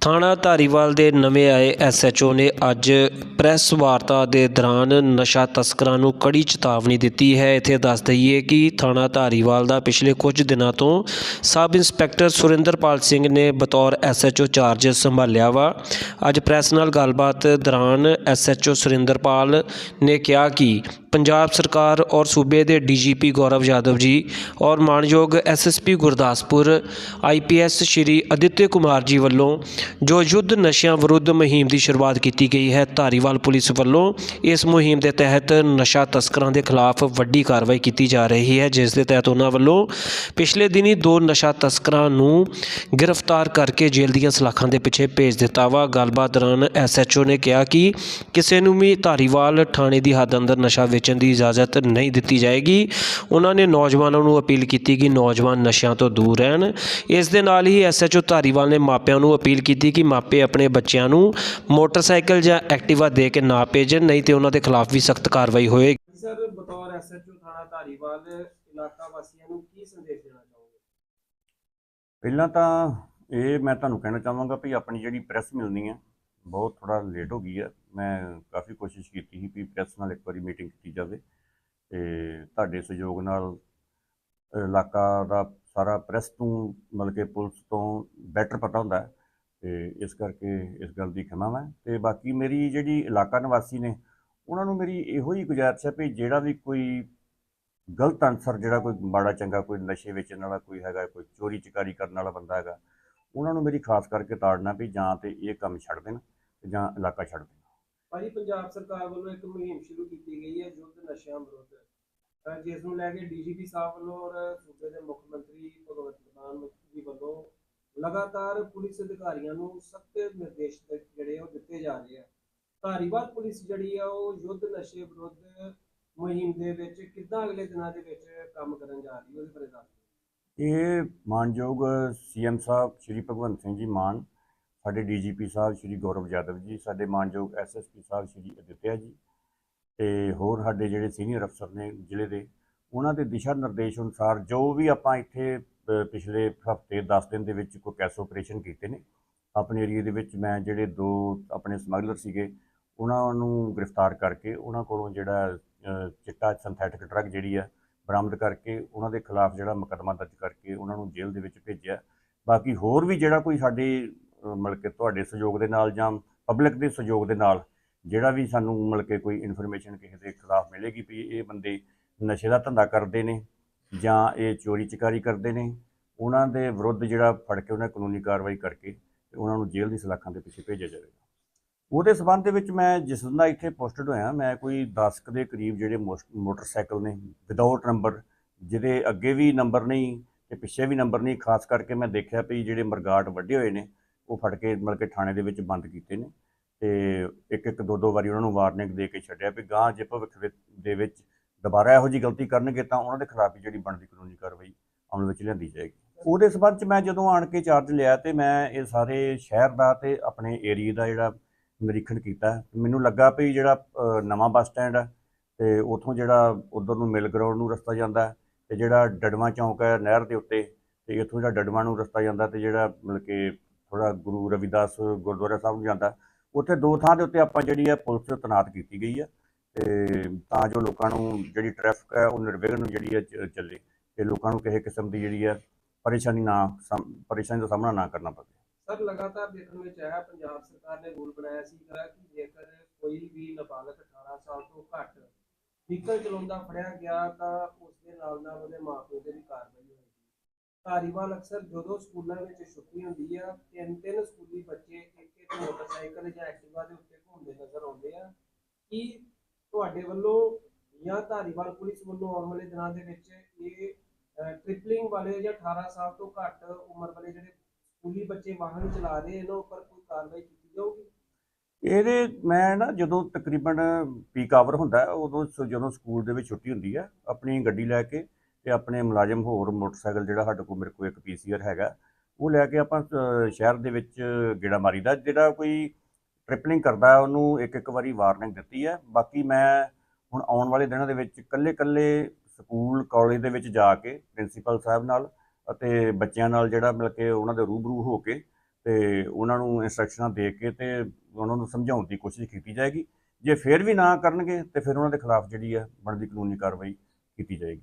ਥਾਣਾ ਧਾਰੀਵਾਲ ਦੇ ਨਵੇਂ ਆਏ ਐਸਐਚਓ ਨੇ ਅੱਜ ਪ੍ਰੈਸ ਵਾਰਤਾ ਦੇ ਦੌਰਾਨ ਨਸ਼ਾ ਤਸਕਰਾਂ ਨੂੰ ਕੜੀ ਚੇਤਾਵਨੀ ਦਿੱਤੀ ਹੈ। ਇੱਥੇ ਦੱਸ ਦਈਏ ਕਿ ਥਾਣਾ ਧਾਰੀਵਾਲ ਦਾ ਪਿਛਲੇ ਕੁਝ ਦਿਨਾਂ ਤੋਂ ਸਬ ਇੰਸਪੈਕਟਰ ਸੁਰਿੰਦਰਪਾਲ ਸਿੰਘ ਨੇ ਬਤੌਰ ਐਸਐਚਓ ਚਾਰਜ ਸੰਭਾਲਿਆ ਵਾ। ਅੱਜ ਪ੍ਰੈਸ ਨਾਲ ਗੱਲਬਾਤ ਦੌਰਾਨ ਐਸਐਚਓ ਸੁਰਿੰਦਰਪਾਲ ਨੇ ਕਿਹਾ ਕਿ ਪੰਜਾਬ ਸਰਕਾਰ ਔਰ ਸੂਬੇ ਦੇ ਡੀਜੀਪੀ ਗੌਰਵ ਯਾਦਵ ਜੀ ਔਰ ਮਾਨਯੋਗ ਐਸਐਸਪੀ ਗੁਰਦਾਸਪੁਰ ਆਈਪੀਐਸ ਸ਼੍ਰੀ ਅਦਿੱਤਯ ਕੁਮਾਰ ਜੀ ਵੱਲੋਂ ਜੋ ਯੁੱਧ ਨਸ਼ਿਆਂ ਵਿਰੁੱਧ ਮੁਹਿੰਮ ਦੀ ਸ਼ੁਰੂਆਤ ਕੀਤੀ ਗਈ ਹੈ, ਧਾਰੀਵਾਲ ਪੁਲਿਸ ਵੱਲੋਂ ਇਸ ਮੁਹਿੰਮ ਦੇ ਤਹਿਤ ਨਸ਼ਾ ਤਸਕਰਾਂ ਦੇ ਖਿਲਾਫ ਵੱਡੀ ਕਾਰਵਾਈ ਕੀਤੀ ਜਾ ਰਹੀ ਹੈ। ਜਿਸ ਦੇ ਤਹਿਤ ਉਹਨਾਂ ਵੱਲੋਂ ਪਿਛਲੇ ਦਿਨੀ ਦੋ ਨਸ਼ਾ ਤਸਕਰਾਂ ਨੂੰ ਗ੍ਰਿਫਤਾਰ ਕਰਕੇ ਜੇਲ੍ਹ ਦੀਆਂ ਸਲਾਖਾਂ ਦੇ ਪਿੱਛੇ ਭੇਜ ਦਿੱਤਾ ਵਾ। ਗੱਲਬਾਤ ਦੌਰਾਨ ਐਸਐਚਓ ਨੇ ਕਿਹਾ ਕਿ ਕਿਸੇ ਨੂੰ ਵੀ ਧਾਰੀਵਾਲ ਥਾਣੇ ਦੀ ਹੱਦ ਅੰਦਰ ਨਸ਼ਾ ਵੇਚਣ ਦੀ ਇਜਾਜ਼ਤ ਨਹੀਂ ਦਿੱਤੀ ਜਾਏਗੀ। ਉਹਨਾਂ ਨੇ ਨੌਜਵਾਨਾਂ ਨੂੰ ਅਪੀਲ ਕੀਤੀ ਕਿ ਨੌਜਵਾਨ ਨਸ਼ਿਆਂ ਤੋਂ ਦੂਰ ਰਹਿਣ। ਇਸ ਦੇ ਨਾਲ ਹੀ ਐਸਐਚਓ ਧਾਰੀਵਾਲ ਨੇ ਮਾਪਿਆਂ ਨੂੰ ਅਪੀਲ ਕੀਤੀ ਕਿ ਮਾਪੇ ਆਪਣੇ ਬੱਚਿਆਂ ਨੂੰ ਮੋਟਰਸਾਈਕਲ ਜਾਂ ਐਕਟਿਵਾ ਦੇ ਕੇ ਨਾ ਭੇਜਣ ਨਹੀਂ ਤੇ ਉਹਨਾਂ ਦੇ ਖਿਲਾਫ ਵੀ ਸਖਤ ਕਾਰਵਾਈ ਹੋਏਗੀ। ਸਰ ਬਤੌਰ ਐਸਐਚਓ ਥਾਣਾ ਧਾਰੀਵਾਲ ਇਲਾਕਾ ਵਾਸੀਆਂ ਨੂੰ ਕੀ ਸੰਦੇਸ਼ ਦੇਣਾ ਚਾਹੋਗੇ? ਪਹਿਲਾਂ ਤਾਂ ਇਹ ਮੈਂ ਤੁਹਾਨੂੰ ਕਹਿਣਾ ਚਾਹਾਂਗਾ ਵੀ ਆਪਣੀ ਜਿਹੜੀ ਪ੍ਰੈਸ ਮਿਲਣੀ ਹੈ ਬਹੁਤ ਥੋੜਾ ਲੇਟ ਹੋ ਗਈ ਹੈ। ਮੈਂ ਕਾਫੀ ਕੋਸ਼ਿਸ਼ ਕੀਤੀ ਸੀ ਵੀ ਪ੍ਰੈਸ ਨਾਲ ਇੱਕ ਵਾਰੀ ਮੀਟਿੰਗ ਕੀਤੀ ਜਾਵੇ ਤੇ ਤੁਹਾਡੇ ਸਹਿਯੋਗ ਨਾਲ ਇਲਾਕਾ ਦਾ ਸਾਰਾ ਪ੍ਰੈਸ ਨੂੰ ਮਤਲਬ ਕਿ ਪੁਲਿਸ ਤੋਂ ਬੈਟਰ ਪਤਾ ਹੁੰਦਾ ਹੈ। ਤੇ ਇਸ ਕਰਕੇ ਇਸ ਗੱਲ ਦੀ ਖਿਮਾ ਮੈਂ ਤੇ ਬਾਕੀ ਮੇਰੀ ਜਿਹੜੀ ਇਲਾਕਾ ਨਿਵਾਸੀ ਨੇ, ਉਹਨਾਂ ਨੂੰ ਮੇਰੀ ਇਹੋ ਹੀ ਗੁਜ਼ਾਰਿਸ਼ ਹੈ ਵੀ ਜਿਹੜਾ ਵੀ ਕੋਈ ਗਲਤ ਅਨਸਰ ਜਿਹੜਾ ਕੋਈ ਮਾੜਾ ਚੰਗਾ ਕੋਈ ਨਸ਼ੇ ਵੇਚਣ ਵਾਲਾ ਕੋਈ ਹੈਗਾ, ਕੋਈ ਚੋਰੀ ਚਕਾਰੀ ਕਰਨ ਵਾਲਾ ਬੰਦਾ ਹੈਗਾ, ਉਹਨਾਂ ਨੂੰ ਮੇਰੀ ਖਾਸ ਕਰਕੇ ਤਾੜਨਾ ਵੀ ਜਾਂ ਤੇ ਇਹ ਕੰਮ ਛੱਡ ਦੇਣ ਤੇ ਜਾਂ ਇਲਾਕਾ ਛੱਡ ਦੇਣ। ਭਾਜੀ, ਪੰਜਾਬ ਸਰਕਾਰ ਵੱਲੋਂ ਇੱਕ ਮੁਹਿੰਮ ਸ਼ੁਰੂ ਕੀਤੀ ਗਈ ਹੈ ਯੁੱਧ ਨਸ਼ਿਆਂ ਵਿਰੁੱਧ। ਤਾਂ ਜਿਸ ਨੂੰ ਲੈ ਕੇ ਡੀਜੀਪੀ ਸਾਹਿਬ ਵੱਲੋਂ ਔਰ ਸੂਬੇ ਦੇ ਮੁੱਖ ਮੰਤਰੀ ਭਗਵੰਤ ਮਾਨ ਜੀ ਵੱਲੋਂ ਲਗਾਤਾਰ ਪੁਲਿਸ ਅਧਿਕਾਰੀਆਂ ਨੂੰ ਸਖਤ ਨਿਰਦੇਸ਼ ਜਿਹੜੇ ਉਹ ਦਿੱਤੇ ਜਾ ਰਹੇ ਆ। ਧਾਰੀਵਾਲ ਪੁਲਿਸ ਜਿਹੜੀ ਆ, ਉਹ ਯੁੱਧ ਨਸ਼ੇ ਵਿਰੁੱਧ ਮੁਹਿੰਮ ਦੇ ਵਿੱਚ ਕਿੱਦਾਂ ਅਗਲੇ ਦਿਨਾਂ ਦੇ ਵਿੱਚ ਕੰਮ ਕਰਨ ਜਾ ਰਹੀ ਉਹਦੇ ਬਾਰੇ ਦੱਸੋ ਇਹ ਮਾਨਯੋਗ ਸੀਐਮ ਸਾਹਿਬ ਸ਼੍ਰੀ ਭਗਵੰਤ ਸਿੰਘ ਜੀ ਮਾਨ, ਸਾਡੇ ਡੀਜੀਪੀ ਸਾਹਿਬ ਸ਼੍ਰੀ ਗੌਰਵ ਯਾਦਵ ਜੀ, ਸਾਡੇ ਮਾਨਯੋਗ ਐਸਐਸਪੀ ਸਾਹਿਬ ਸ਼੍ਰੀ ਅਦਿੱਤਿਆ ਜੀ ਤੇ ਹੋਰ ਸਾਡੇ ਜਿਹੜੇ ਸੀਨੀਅਰ ਅਫਸਰ ਨੇ ਜ਼ਿਲ੍ਹੇ ਦੇ, ਉਹਨਾਂ ਦੇ ਦਿਸ਼ਾ ਨਿਰਦੇਸ਼ ਅਨੁਸਾਰ ਜੋ ਵੀ ਆਪਾਂ ਇੱਥੇ ਪਿਛਲੇ ਹਫ਼ਤੇ 10 ਦਿਨ ਦੇ ਵਿੱਚ ਕੋਈ ਕੈਸ ਆਪਰੇਸ਼ਨ ਕੀਤੇ ਨੇ। ਆਪਣੇ ਏਰੀਏ ਦੇ ਵਿੱਚ ਮੈਂ ਜਿਹੜੇ ਦੋ ਆਪਣੇ ਸਮਗਲਰ ਸੀਗੇ ਉਹਨਾਂ ਨੂੰ ਗ੍ਰਿਫਤਾਰ ਕਰਕੇ ਉਹਨਾਂ ਕੋਲੋਂ ਜਿਹੜਾ ਚਿੱਟਾ ਸਿੰਥੈਟਿਕ ਡਰੱਗ ਜਿਹੜੀ ਆ ਬਰਾਮਦ ਕਰਕੇ ਉਹਨਾਂ ਦੇ ਖਿਲਾਫ ਜਿਹੜਾ ਮੁਕੱਦਮਾ ਦਰਜ ਕਰਕੇ ਉਹਨਾਂ ਨੂੰ ਜੇਲ੍ਹ ਦੇ ਵਿੱਚ ਭੇਜਿਆ। ਬਾਕੀ ਹੋਰ ਵੀ ਜਿਹੜਾ ਕੋਈ ਸਾਡੇ ਅ, ਮਤਲਬ ਕਿ ਤੁਹਾਡੇ ਸਹਿਯੋਗ ਦੇ ਨਾਲ ਜਾਂ ਪਬਲਿਕ ਦੇ ਸਹਿਯੋਗ ਦੇ ਨਾਲ ਜਿਹੜਾ ਵੀ ਸਾਨੂੰ ਮਤਲਬ ਕਿ ਕੋਈ ਇਨਫੋਰਮੇਸ਼ਨ ਕਿਸੇ ਦੇ ਖਿਲਾਫ ਮਿਲੇਗੀ ਵੀ ਇਹ ਬੰਦੇ ਨਸ਼ੇ ਦਾ ਧੰਦਾ ਕਰਦੇ ਨੇ ਜਾਂ ਇਹ ਚੋਰੀ ਚਕਾਰੀ ਕਰਦੇ ਨੇ, ਉਹਨਾਂ ਦੇ ਵਿਰੁੱਧ ਜਿਹੜਾ ਫੜ ਕੇ ਉਹਨਾਂ ਕਾਨੂੰਨੀ ਕਾਰਵਾਈ ਕਰਕੇ ਤੇ ਉਹਨਾਂ ਨੂੰ ਜੇਲ੍ਹ ਦੀ ਸਲਾਖਾਂ ਦੇ ਪਿੱਛੇ ਭੇਜਿਆ ਜਾਵੇਗਾ। ਉਹਦੇ ਸਬੰਧ ਦੇ ਵਿੱਚ ਮੈਂ ਜਿਸ ਦਿਨ ਦਾ ਇੱਥੇ ਪੋਸਟਡ ਹੋਇਆ, ਮੈਂ ਕੋਈ 10 ਕੁ ਦੇ ਕਰੀਬ ਜਿਹੜੇ ਮੋਸ- ਮੋਟਰਸਾਈਕਲ ਨੇ ਵਿਦਆਊਟ ਨੰਬਰ ਜਿਹਦੇ ਅੱਗੇ ਵੀ ਨੰਬਰ ਨਹੀਂ ਤੇ ਪਿੱਛੇ ਵੀ ਨੰਬਰ ਨਹੀਂ, ਖਾਸ ਕਰਕੇ ਮੈਂ ਦੇਖਿਆ ਵੀ ਜਿਹੜੇ ਮਰਗਾਟ ਵੱਡੇ ਹੋਏ ਨੇ, ਉਹ ਫੜ ਕੇ ਮਤਲਬ ਕਿ ਥਾਣੇ ਦੇ ਵਿੱਚ ਬੰਦ ਕੀਤੇ ਨੇ ਤੇ ਇੱਕ ਇੱਕ ਦੋ ਦੋ ਵਾਰੀ ਉਹਨਾਂ ਨੂੰ ਵਾਰਨਿੰਗ ਦੇ ਕੇ ਛੱਡਿਆ ਵੀ ਗਾਂ ਜੇ ਭਵਿੱਖ ਦੇ ਵਿੱਚ ਦੁਬਾਰਾ ਇਹੋ ਜਿਹੀ ਗਲਤੀ ਕਰਨਗੇ ਤਾਂ ਉਹਨਾਂ ਦੇ ਖਿਲਾਫ ਵੀ ਜਿਹੜੀ ਬਣਦੀ ਕਾਨੂੰਨੀ ਕਾਰਵਾਈ ਅਮਲ ਵਿੱਚ ਲਿਆਂਦੀ ਜਾਏਗੀ। ਉਹਦੇ ਸਬੰਧ ਚ ਮੈਂ ਜਦੋਂ ਆਣ ਕੇ ਚਾਰਜ ਲਿਆ ਤੇ ਮੈਂ ਇਹ ਸਾਰੇ ਸ਼ਹਿਰ ਦਾ ਤੇ ਆਪਣੇ ਏਰੀਏ ਦਾ ਜਿਹੜਾ ਨਿਰੀਖਣ ਕੀਤਾ, ਮੈਨੂੰ ਲੱਗਾ ਵੀ ਜਿਹੜਾ ਨਵਾਂ ਬੱਸ ਸਟੈਂਡ ਹੈ ਤੇ ਉਥੋਂ ਜਿਹੜਾ ਉਧਰ ਨੂੰ ਮਿਲ ਗਰਾਊਂਡ ਨੂੰ ਰਸਤਾ ਜਾਂਦਾ ਹੈ ਤੇ ਜਿਹੜਾ ਡੜਵਾ ਚੌਂਕ ਹੈ ਨਹਿਰ ਦੇ ਉੱਤੇ ਤੇ ਇੱਥੋਂ ਜਿਹੜਾ ਡੜਵਾ ਨੂੰ ਰਸਤਾ ਜਾਂਦਾ ਤੇ ਜਿਹੜਾ ਮਤਲਬ ਕਿ ਥੋੜਾ ਗੁਰੂ ਰਵਿਦਾਸ ਗੁਰਦੁਆਰਾ ਸਾਹਿਬ ਨੂੰ ਜਾਂਦਾ, ਉੱਥੇ ਦੋ ਥਾਂ ਦੇ ਉੱਤੇ ਆਪਾਂ ਜਿਹੜੀ ਹੈ ਪੁਲਿਸ ਤੈਨਾਤ ਕੀਤੀ ਗਈ ਹੈ ਤੇ ਤਾਂ ਜੋ ਲੋਕਾਂ ਨੂੰ ਜਿਹੜੀ ਟ੍ਰੈਫਿਕ ਹੈ, ਉਹ ਨਿਰਵਿਘਨ ਜਿਹੜੀ ਹੈ ਚੱਲੇ। ਤੇ ਲੋਕਾਂ ਨੂੰ ਕਿਸੇ ਕਿਸਮ ਦੀ ਜਿਹੜੀ ਹੈ, ਪਰੇਸ਼ਾਨੀ ਨਾ ਪਰੇਸ਼ਾਨੀ ਦਾ ਸਾਹਮਣਾ ਨਾ ਕਰਨਾ ਪਵੇ। ਸਰ, ਲਗਾਤਾਰ ਦੇਖਣ ਵਿੱਚ ਆਇਆ, ਪੰਜਾਬ ਸਰਕਾਰ ਨੇ ਰੂਲ ਬਣਾਇਆ ਸੀਗਾ ਕਿ ਜੇਕਰ ਕੋਈ ਵੀ ਨਾਬਾਲਗ 18 ਸਾਲ ਤੋਂ ਘੱਟ ਵਹੀਕਲ ਚਲਾਉਂਦਾ ਫੜਿਆ ਗਿਆ, ਤਾਂ ਉਸ ਦੇ ਨਾਲ ਨਾਲ ਉਹਦੇ ਮਾਪਿਓ ਤੇ ਵੀ ਕਾਰਵਾਈ ਹੋਏਗੀ। ਧਾਰੀਵਾਲ ਅਕਸਰ ਜਦੋਂ ਸਕੂਲਾਂ ਵਿੱਚ ਛੁੱਟੀ ਹੁੰਦੀ ਆ ਤਿੰਨ ਤਿੰਨ ਸਕੂਲੀ ਬੱਚੇ ਇੱਕ ਇੱਕ ਮੋਟਰਸਾਈਕਲ ਜਾਂ ਐਕਟਿਵਾ ਦੇ ਉੱਤੇ ਘੁੰਮਦੇ ਨਜ਼ਰ ਆਉਂਦੇ ਆ, ਕੀ ਤੁਹਾਡੇ ਵੱਲੋਂ ਜਾਂ ਧਾਰੀਵਾਲ ਪੁਲਿਸ ਵੱਲੋਂ ਆਉਣ ਵਾਲੇ ਦਿਨਾਂ ਦੇ ਵਿੱਚ ਇਹ ਟ੍ਰਿਪਲਿੰਗ ਵਾਲੇ ਜਾਂ 18 ਸਾਲ ਤੋਂ ਘੱਟ ਉਮਰ ਵਾਲੇ ਜਿਹੜੇ ਸਕੂਲੀ ਬੱਚੇ ਵਾਹਨ ਚਲਾ ਰਹੇ, ਇਹਨਾਂ ਉੱਪਰ ਕੋਈ ਕਾਰਵਾਈ ਕੀਤੀ ਜਾਊਗੀ? ਇਹਦੇ, ਮੈਂ ਨਾ ਜਦੋਂ ਤਕਰੀਬਨ ਪੀਕ ਆਵਰ ਹੁੰਦਾ ਉਦੋਂ ਜਦੋਂ ਸਕੂਲ ਦੇ ਵਿੱਚ ਛੁੱਟੀ ਹੁੰਦੀ ਹੈ, ਆਪਣੀ ਗੱਡੀ ਲੈ ਕੇ ਤੇ ਆਪਣੇ ਮੁਲਾਜ਼ਮ ਹੋਰ ਮੋਟਰਸਾਈਕਲ ਜਿਹੜਾ ਸਾਡੇ ਕੋਲ ਮੇਰੇ ਕੋਲ ਇੱਕ ਪੀਸੀਆਰ ਹੈਗਾ, ਉਹ ਲੈ ਕੇ ਆਪਾਂ ਸ਼ਹਿਰ ਦੇ ਵਿੱਚ ਗੇੜਾ ਮਾਰੀਦਾ, ਜਿਹੜਾ ਕੋਈ ਟ੍ਰਿਪਲਿੰਗ ਕਰਦਾ ਉਹਨੂੰ ਇੱਕ ਇੱਕ ਵਾਰੀ ਵਾਰਨਿੰਗ ਦਿੱਤੀ ਹੈ। ਬਾਕੀ ਮੈਂ ਹੁਣ ਆਉਣ ਵਾਲੇ ਦਿਨਾਂ ਦੇ ਵਿੱਚ ਕੱਲੇ ਕੱਲੇ ਸਕੂਲ ਕਾਲਜ ਦੇ ਵਿੱਚ ਜਾ ਕੇ ਪ੍ਰਿੰਸੀਪਲ ਸਾਹਿਬ ਨਾਲ ਅਤੇ ਬੱਚਿਆਂ ਨਾਲ ਜਿਹੜਾ ਮਿਲ ਕੇ ਉਹਨਾਂ ਦੇ ਰੂਬਰੂ ਹੋ ਕੇ ਤੇ ਉਹਨਾਂ ਨੂੰ ਇਨਸਟਰਕਸ਼ਨਾਂ ਦੇ ਕੇ ਤੇ ਉਹਨਾਂ ਨੂੰ ਸਮਝਾਉਣ ਦੀ ਕੋਸ਼ਿਸ਼ ਕੀਤੀ ਜਾਏਗੀ। ਜੇ ਫਿਰ ਵੀ ਨਾ ਕਰਨਗੇ ਤੇ ਫਿਰ ਉਹਨਾਂ ਦੇ ਖਿਲਾਫ ਜਿਹੜੀ ਹੈ ਬਣਦੀ ਕਾਨੂੰਨੀ ਕਾਰਵਾਈ ਕੀਤੀ ਜਾਏਗੀ।